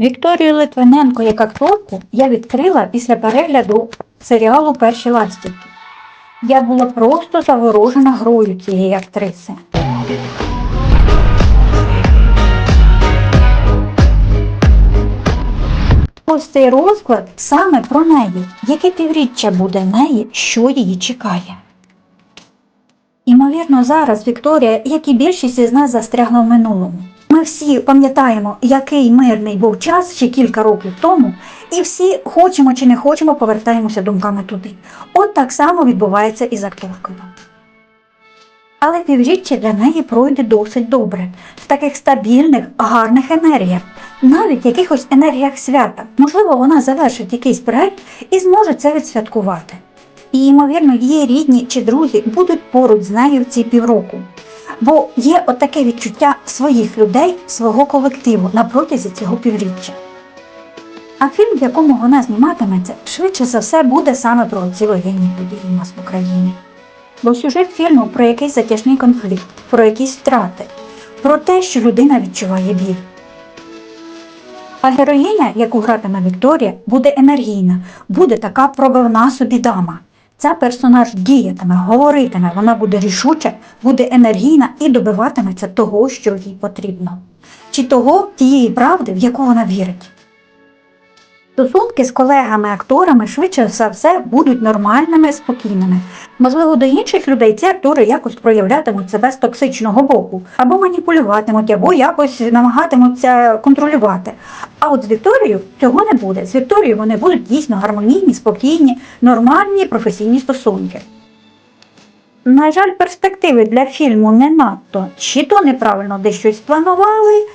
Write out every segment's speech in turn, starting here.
Вікторію Литвиненко як акторку я відкрила після перегляду серіалу Перші ластівки. Я була просто заворожена грою цієї актриси. Ось цей розклад саме про неї, яке півріччя буде неї, що її чекає. Імовірно, зараз Вікторія, як і більшість із нас, застрягла в минулому. Ми всі пам'ятаємо, який мирний був час ще кілька років тому, і всі, хочемо чи не хочемо, повертаємося думками туди. От так само відбувається і з акторкою. Але півріччя для неї пройде досить добре, в таких стабільних, гарних енергіях, навіть якихось енергіях свята. Можливо, вона завершить якийсь проект і зможе це відсвяткувати. І, ймовірно, її рідні чи друзі будуть поруч з нею в ці півроку. Бо є отаке відчуття своїх людей, свого колективу на протязі цього півріччя. А фільм, в якому вона зніматиметься, швидше за все буде саме про ці воєнні події у нас в Україні. Бо сюжет фільму про якийсь затяжний конфлікт, про якісь втрати, про те, що людина відчуває біль. А героїня, яку гратиме Вікторія, буде енергійна, буде така пробивна собі дама. Ця персонаж діятиме, говоритиме, вона буде рішуча, буде енергійна і добиватиметься того, що їй потрібно, чи того тієї правди, в яку вона вірить. Стосунки з колегами-акторами швидше за все будуть нормальними, спокійними. Можливо, до інших людей ці актори якось проявлятимуть себе з токсичного боку, або маніпулюватимуть, або якось намагатимуться контролювати. А от з Вікторією цього не буде. З Вікторією вони будуть дійсно гармонійні, спокійні, нормальні професійні стосунки. На жаль, перспективи для фільму не надто, чи то неправильно десь щось планували,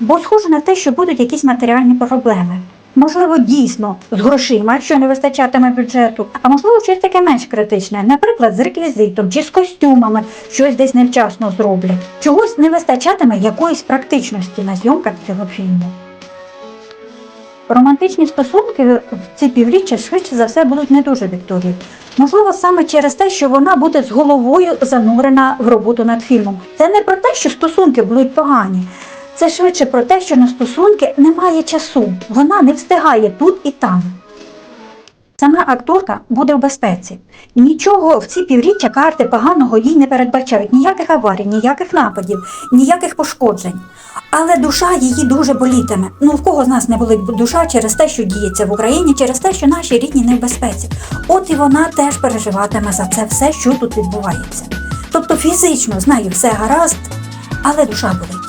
бо схоже на те, що будуть якісь матеріальні проблеми. Можливо, дійсно з грошима, що не вистачатиме бюджету, а можливо, щось таке менш критичне, наприклад, з реквізитом чи з костюмами, щось десь невчасно зроблять. Чогось не вистачатиме якоїсь практичності на зйомках цього фільму. Романтичні стосунки в ці півріччя швидше за все будуть не дуже Вікторії. Можливо, саме через те, що вона буде з головою занурена в роботу над фільмом. Це не про те, що стосунки будуть погані. Це швидше про те, що на стосунки немає часу. Вона не встигає тут і там. Сама акторка буде в безпеці. Нічого в ці півріччя карти поганого їй не передбачають. Ніяких аварій, ніяких нападів, ніяких пошкоджень. Але душа її дуже болітиме. Ну в кого з нас не болить душа через те, що діється в Україні, через те, що наші рідні не в безпеці. От і вона теж переживатиме за це все, що тут відбувається. Тобто фізично з нею все гаразд, але душа болить.